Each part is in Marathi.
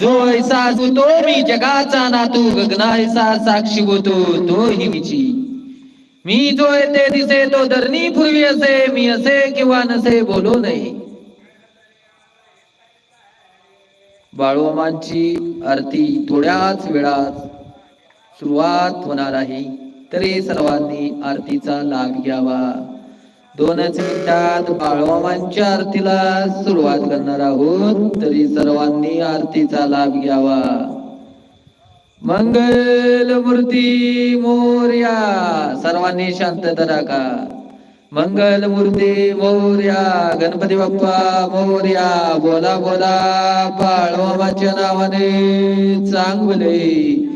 जो ऐसा तो मी जगाचा नातू गगनायसा साक्षी होतो तो हिमीची मी जो येते दिसे तो धरणी पूर्वी असे मी असे किंवा नसे बोलू नये. बाळूमांची आरती थोड्याच वेळात सुरुवात होणार आहे तरी सर्वांनी आरतीचा लाभ घ्यावा. दोनच मिनिटात बाळवामांच्या आरतीला सुरुवात करणार आहोत. तरी सर्वांनी आरतीचा लाभ घ्यावा. मंगल मूर्ती मोर्या. सर्वांनी शांतता राखा मंगल मूर्ती मोर्या. गणपती बाप्पा मोर्या. बोला बोला बाळवामाच्या नावाने चांगले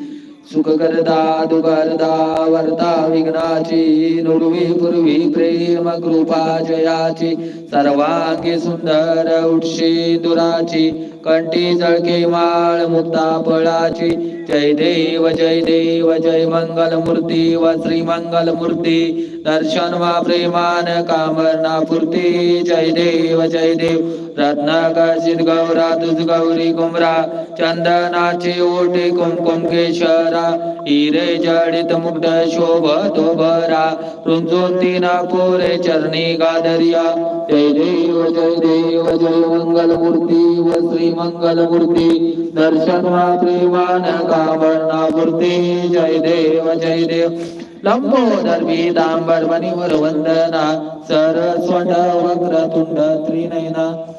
सुख करता दुगरदा वर्ता विघ्नाची नुडवी पूर्वी प्रेम कृपा जयाची. सर्वांगी सुंदर उठशी दुराची कंठी जळके माळ मुक्ता फळाची. जय देव जय देव जय मंगल मूर्ती व श्री मंगल मूर्ती दर्शन वा प्रेमान कामना पूर्ती जय देव जय देव. रत्नाकर्षित गौरा तुझ गौरी कुमरा चंदनाचे ओटे कुमकुम केशरा. हिरे जडित मुक्त शोभतो भरा रुंजोती तीना पोरे चरणी गादरिया. जय देव जय देव जय मंगलमूर्ती व श्री मंगलमूर्ती. दर्शन वा प्रेमान जय देव जय देव. लंबोदर पीतांबर मणिवर वंदना. सरस्वत वक्रतुंड त्रिनयना.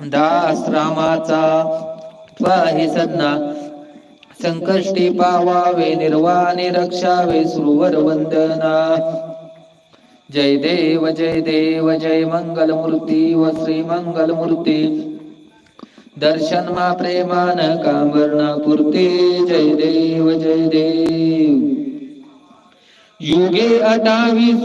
दास रामाचा पाहि संकष्टी पावावे निर्वाणे रक्षावे सुरवर वंदना. जय देव जय देव जय मंगल मूर्ती व श्री मंगल मूर्ती दर्शन मा प्रेमान कामरना पुरती जय देव जय देव. युगे अठावीस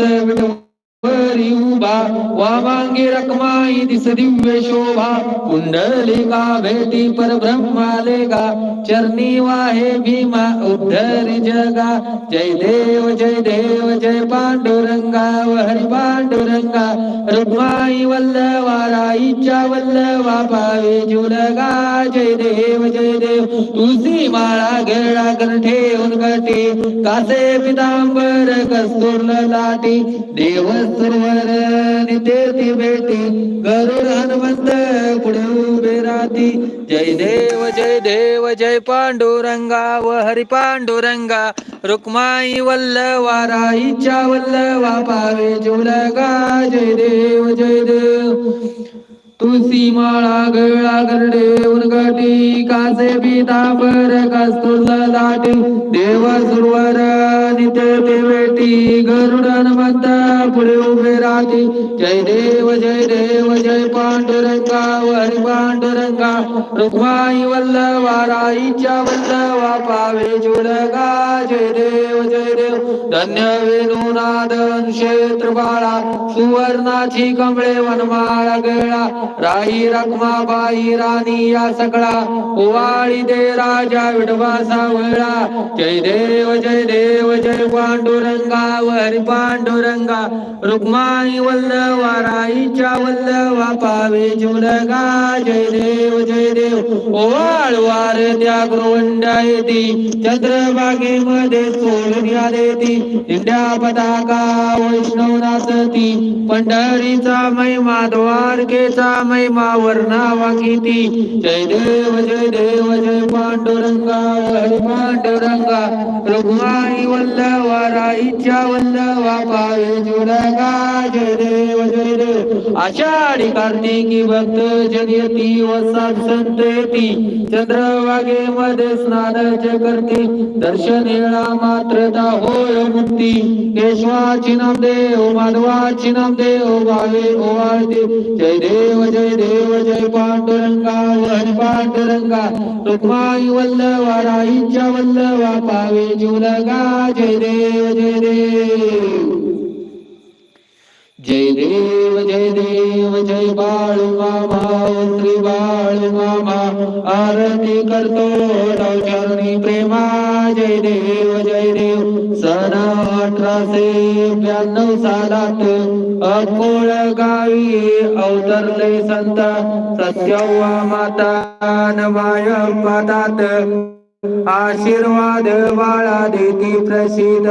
वरी उभा वामांगी रकमाई दिस दिव्य शोभा. कुंडलिका भेटी पर ब्रह्मालेगा चरणी वाहे भीमा उद्धरी जगा. जय देव जय देव जय पांडुरंगा. हरी पांडुरंगा. रुक्माई वल्लवा राईच्या वल्लवा पावे जुलगा जय देव जय देव. तुझी माळा गेळा कर ठेवून गटी कासे पितांबर कस्तूर लाटी. देव सुरवर नितेती भेटी. गरुड हनुमंत पुढे उभे राहती. जय देव जय देव जय पांडुरंगा व हरी पांडुरंगा. रुक्माई वल्लवा राईच्या वल्लवा पावे जुलगा जय देव जय देव. तुळशी माळा गळा गरडे उनगटी कासे पितांबर कस्तुल लाटी देव सुरवर नित्य देवेटी गरुडन मत पुढे उभे राहती. जय देव जय देव जय पांडुरंगा हरी पांडुरंगा. रुक्माई वल्लवा राईच्या वल्लवा पावे जुडगा जय देव जय देव. धन्य वेणुनादन क्षेत्र बाळा. सुवर्णाची कमळे वनमाळा गळा. राई रखमाबाई राणी या सगळा ओवाळी दे राजा विडवा सावळा. जय देव जय देव जय पांडुरंगा हरी पांडुरंगा. रुक्माई वल्लवा राईच्या वल्लवा पावे जुलगा जय देव जय देव. ओवाळ वार त्या गृहंडा येती चंद्रभागेमध्ये सोडून या देती. इंड्या पताका वैष्णव नाचती. पंढरीचा महिमा द्वारकेचा महिमा वर्णावा किती जय देव जय देव जय पांडुरंगा हरी पांडुरंगा. रुक्माई वल्लवा राईच्या वल्लवा पावे जुडगा जय देव जय देव. आषाढी कार्तिकी भक्त जन येती वसात संत येती. चंद्रभागेमध्ये स्नानाचे करते. दर्शन येळा मात्रता होय मुक्ती. केशवाची नाम नामदेव माधवाची नामदेव भावे ओवाळते. जय देव जय देव जय पांडुरंगा हरी पांडुरंगा. रुक्माई वल्लवा राईच्या वल्लवा पावे जुलगा जय देव जय देव. जय देव जय देव जय बाळू मामा श्री बाळू मामा आरती करतो तव चरणी प्रेमा. जय देव जय देव सन अठराशे ब्याण्णव सालात अकोळ गावी अवतरले संत सत्यव्वा माता नमाय पादात आशीर्वाद बाळा देती प्रसिद्ध.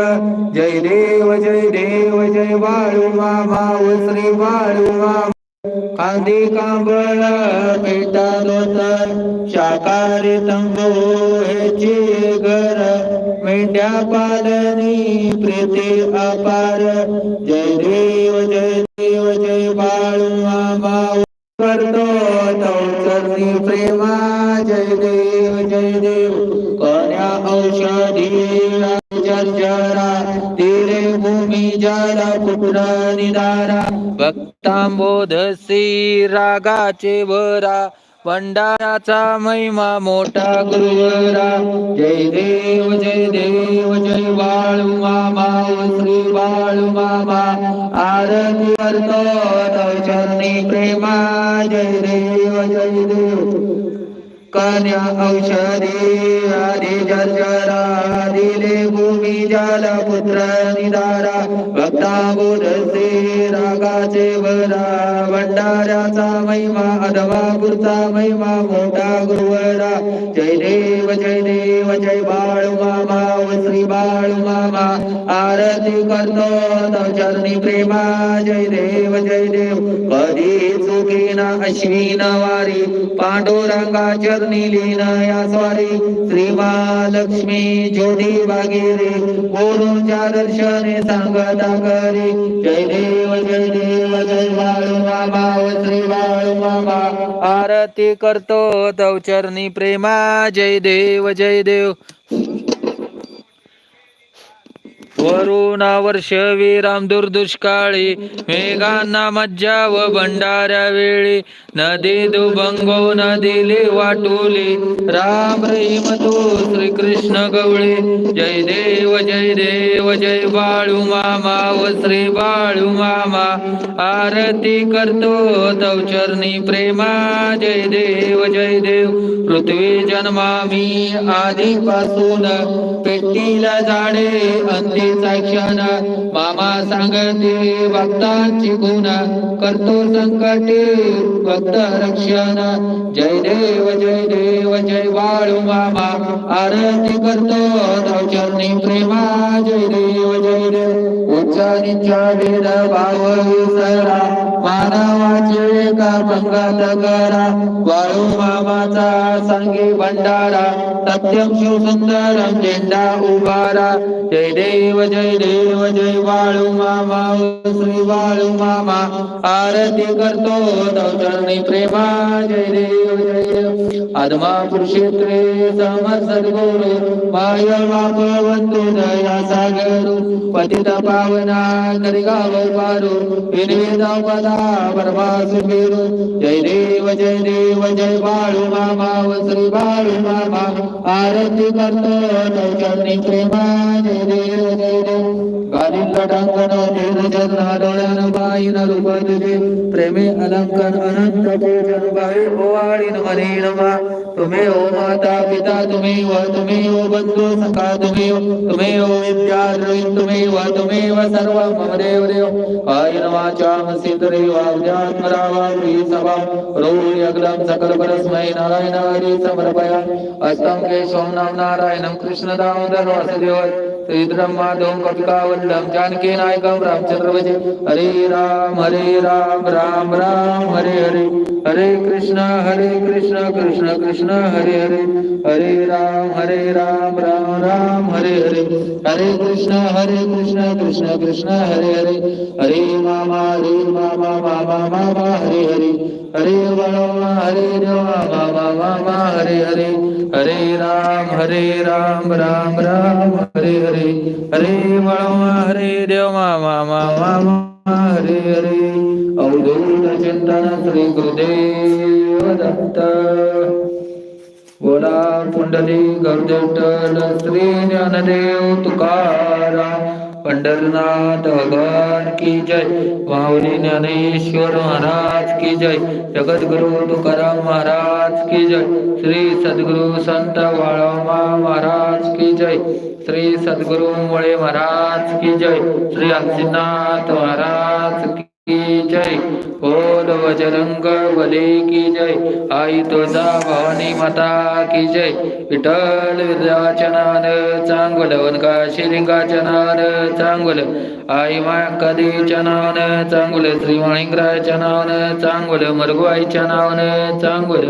जय देव जय देव जय बाळू भाऊ श्री बाळू कांदे कांबळ पेटा दोतर शाकाहारी तंबो ह्याचे घर. मेंढ्या पालनी प्रीती अपार. जय देव जय देव जय बाळू भाऊ करतो चरणी प्रेमा. जय देव जय देव. जर्जरा तिरे भूमी जला पुत्र निदारा? भक्तांबोधसी रागाचे वरा भंडाराचा महिमा मोठा गुरुवरा. जय देव जय देव जय बाळू मामा श्री बाळू मामा. आरती करतो चरणी प्रेमा. जय देव जय देव. कन्या औषधी आदि जर्जरा दिले भूमी जल पुत्र निदारा। भक्ता बोधसे रागाचे वरा भंडाऱ्याचा महिमा अधवा गुरुचा महिमा मोठा गुरुवरा। जय देव जय देव जय बाळू मामा श्री बाळू मामा। आरती करतो तव चरणी प्रेमा। जय देव जय देव। कधी चुकीना अश्विन वारी। पांडुरंगाच्या चरणी लीन स्वारी श्री महालक्ष्मी ज्योती भागीरे गुरुच्या दर्शने सांगता करी. जय देव जय देव जय बाळू मामा श्री बाळू मामा. आरती करतो तव चरणी प्रेमा. जय देव जय देव. वरुणा वर्ष विराम दुर्दुष्काळी मेघांना मज्जा व भंडाऱ्या वेळी. नदी दुभंगो नदीले वाटुली. राम रहीम तू श्री कृष्ण गवळी. जय देव जय देव जय बाळू मामा व श्री बाळू मामा. आरती करतो तवचरणी प्रेमा. जय देव जय देव. पृथ्वी जन्मामी आधीपासून पेटीला झाडे अंतिम क्षण मामा सांगते भक्तांची गुण करतो संकटे भक्त रक्षण. जय देव जय देव जय बाळू मामा आरती करतो चरणी प्रेमा. जय देव जय देव. उच्चारीच्या वेद भाव विसरा मानवाचे का पंगात करा. वाळू मामाचा संगी भंडारा. सत्यम शिव सुंदरम झेंडा उभारा. जय देव जय देव जय बाळू मामा श्री बाळू मामा. आरती करतो तव चरणी प्रेमा. जय देव जय देव. आदमा कुरुक्षेत्रे समर सद्गुरु. माय बाप दया सागरु. पतित पावना करिगाव पारू. विनवेदा पदा परमा सुमेरू जय देव जय देव जय बाळू मामा श्री बाळू मामा. आरती करतो तव चरणी प्रेमा. जय देव जय देव गालिंग बाईन प्रेमे अलंकन अनंत पूजन बाई ओवाळीन तुम्ही ओ माता पिता तुम्ही व तुम्ही ओ बंधू सखा तुम्ही तुम्ही ओ तुम्ही व तुम्ही व सर्व मम देव। देव सिद्धरे सभा। रोहि सकल परस्मै नारायण समर्पया। नाम नारायणम कृष्ण दामोदर वासुदेव श्रीधरम नायकम रामचंद्र भजे हरे राम हरे राम राम राम, हरे हरे। हरे कृष्ण हरे कृष्ण कृष्ण कृष्ण, हरे हरे। हरे राम हरे राम राम राम, हरे हरे। हरे कृष्ण हरे कृष्ण कृष्ण कृष्ण, हरे हरे। हरे मामा हरे मामा मामा मामा, हरे हरे। हरे वळमा हरे देवा मामा मामा, हरे हरे। हरे राम हरे राम राम राम हरे हरे. हरे मामा हरे देव मामा मामा मामा हरे हरे. अवधूत चिंतन श्री गुरुदेव दत्त. बोला पुंडली गरुदेवटल श्री ज्ञानदेव तुकाराम. पंढरनाथ भगवान की जय. माऊली ज्ञानेश्वर महाराज की जय. जगद्गुरु तुकाराम महाराज की जय. श्री सद्गुरु संत वाळोमा महाराज की जय. श्री सद्गुरु मुळे महाराज की जय. श्री अंशीनाथ महाराज की की जय। बोल बजरंग बली की जय। आई तुझा भवानी माता की जय। विठ्ठल विद्याच्या चांगल वनका शिलिंगाच्या चांगल। आई माया कधी नावानं चांगल श्री माणिंगराच्या चांगल चांगलं मरगुआईच्या चांगल।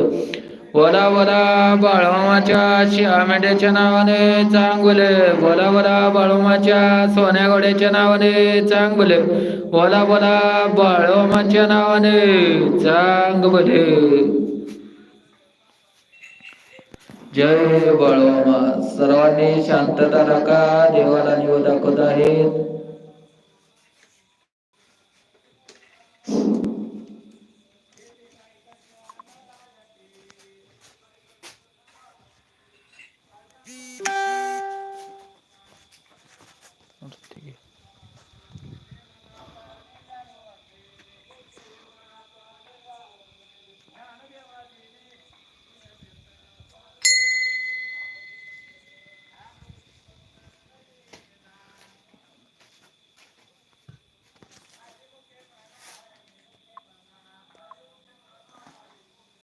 बोला बोला बाळोमाच्या श्यामेड्याच्या नावाने चांगले. बोला बोला बाळोमाच्या सोन्या घोड्याच्या नावाने चांगले. बोला बोला बाळोमाच्या नावाने चांगले. जय बाळोमा सर्वांनी शांतता राखा. देवाला निवड दाखवत आहेत